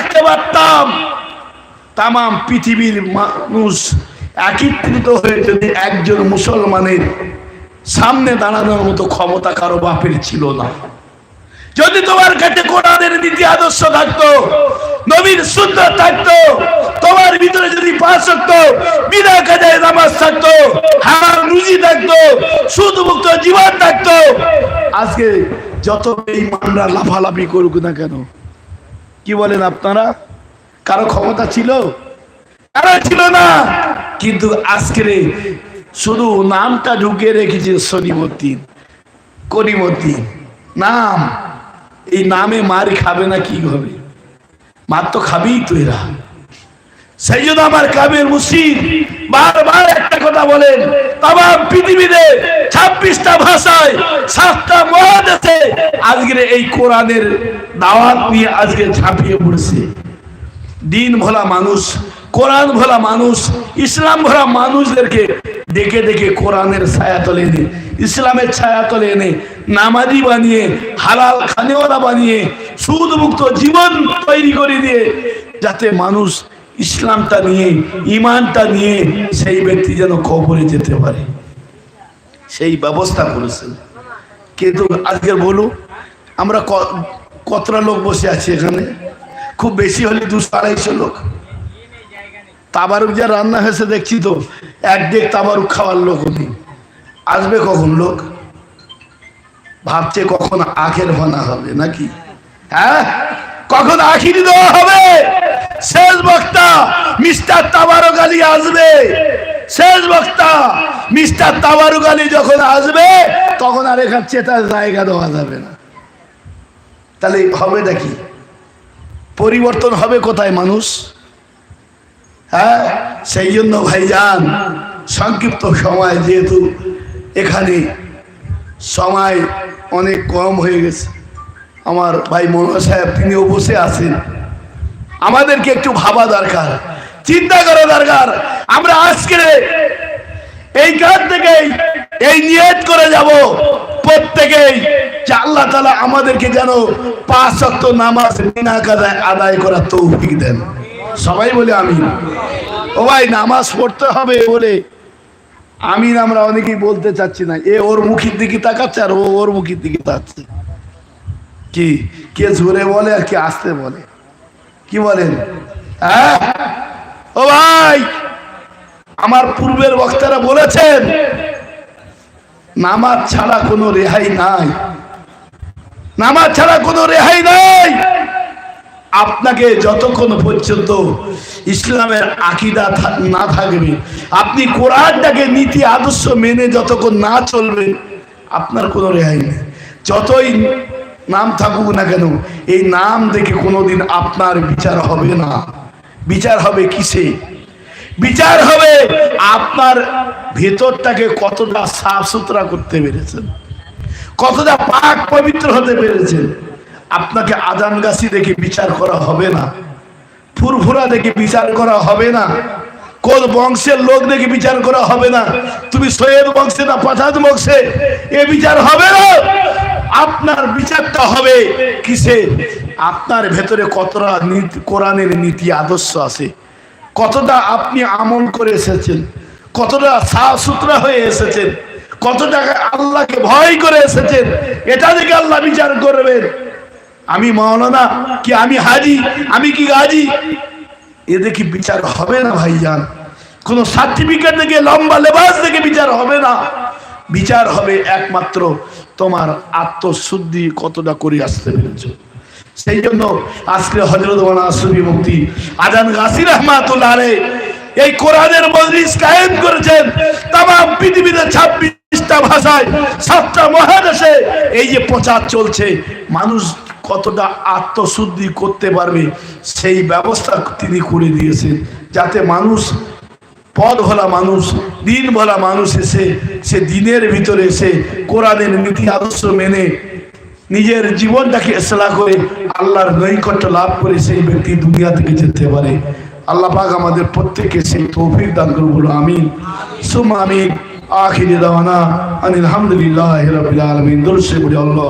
রাখতে পারতাম। তাম পৃথিবীর মানুষ একত্রিত হয়ে যদি একজন মুসলমানের সামনে দাঁড়ানোর মতো ক্ষমতা কারও বাপের ছিল না। যদি তোমার কাছে কোরআনের নীতি আদর্শ থাকতো, নবীর সুন্দর থাকতো, তোমার ভিতরে যদি পাঁচ থাকতো বিনা কাজায় নামাজ থাকতো হারাম রুজি থাকতো সুদ মুক্ত জীবন থাকতো, আজকে যত এই মানরা লাফালাফি করুক না কেন কি বলেন আপনারা? কারও ক্ষমতা ছিল? কারও ছিল না। কিন্তু আজকের শুধু নামটা ঢুকিয়ে রেখেছে শনিমদ্দিন করিমদ্দিন। নাম। এই নামে মার খাবে না কি হবে? মার তো খাবেই তো এরা। সেই জন্য আমার কামের মুসিদ বারবার একটা কথা বলেন তাম পৃথিবীতে ছাব্বিশটা ভাষায় সাতটা মহাদেশে কোরআনের দাওয়াত নিয়ে আজকে ঝাঁপিয়ে পড়েছে। দিন ভোলা মানুষ, কোরআন ভোলা মানুষ, ইসলাম ভোলা মানুষদেরকে দেখে দেখে কোরআনের ছায়া তলে এনে, ইসলামের ছায়া তলে এনে, নামাজি বানিয়ে, হালাল খানেওয়ালা বানিয়ে সুদ মুক্ত জীবন তৈরি করে দিয়ে, যাতে মানুষ ইসলামটা নিয়ে, ইমানটা নিয়ে সেই ব্যক্তি যেন কবরে যেতে পারে। সেই ব্যবস্থা করেছেন। কিন্তু আজকে বলুন আমরা কতটা লোক বসে আছি এখানে? খুব বেশি হলে দুশো আড়াইশো লোক। তাবারুক যা রান্না হয়েছে দেখছি তো, এক ডেক তাবারুক খাওয়ার লোক নেই আসবে কখন লোক? ভাবছে কখন আখের ভানা হবে নাকি? হ্যাঁ? কখন আখিরি দেওয়া হবে? শেষ বক্তা মিস্টার তাবারুক আলী আসবে। শেষ বক্তা মিস্টার তাবারুক আলী যখন আসবে, তখন আর এখান চেতার জায়গা দেওয়া যাবে না। তাহলে হবে নাকি পরিবর্তন হবে কোথায় মানুষ? হ্যাঁ? সেই জন্য ভাইজান, সংক্ষিপ্ত সময় যেহেতু এখানে সময় অনেক কম হয়ে গেছে। আমার ভাই মনোহর সাহেব, তিনিও বসে আছেন। আমাদেরকে একটু ভাবা দরকার, চিন্তা করা দরকার। আমরা আজকে এই কাজ থেকেই এই নিয়ত করে যাব প্রত্যেকেই যে আল্লাহ তালা আমাদেরকে যেন পাঁচ শক্ত নামাজ বিনা কাদায় আদায় করার তৌফিক দেন। সবাই বলে আমি ও ভাই, নামাজ পড়তে হবে বলে আমিন আমরা অনেকেই বলতে চাচ্ছি না। এ ওর মুখের দিকে তাকাচ্ছে আর ও ওর মুখের দিকে তাকাচ্ছে। কি? কে জোরে বলে আর কে আসতে বলে? কি বলেন? হ্যাঁ? ও ভাই, আমার পূর্বের বক্তারা বলেছেন নামাজ ছাড়া কোনো রেহাই নাই। নামাজ ছাড়া কোনো রেহাই নাই। আপনাকে যতক্ষণ পর্যন্ত ইসলামের আকিদা না থাকবে, আপনি কোরআনটাকে নীতি আদর্শ মেনে যতক্ষণ না চলবে, আপনার কোনো রেহাই নেই। যতই নাম থাকুক না কেন, এই নাম দেখে কোনোদিন আপনার বিচার হবে না। বিচার হবে কিসে? বিচার হবে। আপনার ভেতরটাকে কতটা সাফ সুতরা করতে পেরেছেন? কতটা পাক পবিত্র হতে পেরেছেন? আপনাকে আদান গাছি দেখে বিচার করা হবে না। ফুরফুরা দেখে বিচার করা হবে না। কোন বংশের লোক দেখে বিচার করা হবে না। তুমি সৈয়দ বংশে না পাঠান বংশে? এ বিচার হবে না। আপনার বিচারটা হবে কিসে? আপনার ভেতরে কতটা কোরআনের নীতি, আদর্শ আছে? কতটা আপনি আমল করে এসেছেন? কতটা সাফ সুতরা হয়ে এসেছেন? কত টাকা আল্লাহকে ভয় করে এসেছেন? এটা দেখে আল্লাহ বিচার করবেন। আমি মাওলানা কি আমি হাজি? আমি কি গাজি? এ দেখি বিচার হবে না, ভাইজান। কোন সার্টিফিকেট দেখে, লম্বা লেবাস দেখে বিচার হবে না। বিচার হবে একমাত্র তোমার আত্মশুদ্ধি কতটা করে আসতে পেরেছ। সেই জন্য আজকে হজরত আসবি মুক্তি আজান গাছির রহমাতুল্লাহ এই কোরআনের মজলিস কায়েম করেছেন তাম পৃথিবীতে ছাব্বিশটা ভাষায়, সাতটা মহাদেশে। এই যে প্রচার চলছে, মানুষ কতটা আত্মশুদ্ধি করতে পারবে, সেই ব্যবস্থা তিনি করে দিয়েছেন যাতে মানুষ পদ মানুষ, দিন মানুষ এসে, সে দিনের ভিতরে এসে কোরআনের নীতি আদর্শ মেনে নিজের জীবনটাকে ইসলাম করে আল্লাহর নৈকট্য লাভ করে সেই ব্যক্তি দুনিয়া থেকে যেতে পারে। আল্লাহ পাক আমাদের প্রত্যেককে সেই তৌফিক দান করব বলো আমিন। সুম আমিন। আখিরি দাওয়ানা আনিল হামদুলিল্লাহ রাব্বিল আলামিন। দুরুদ বলি আল্লাহ।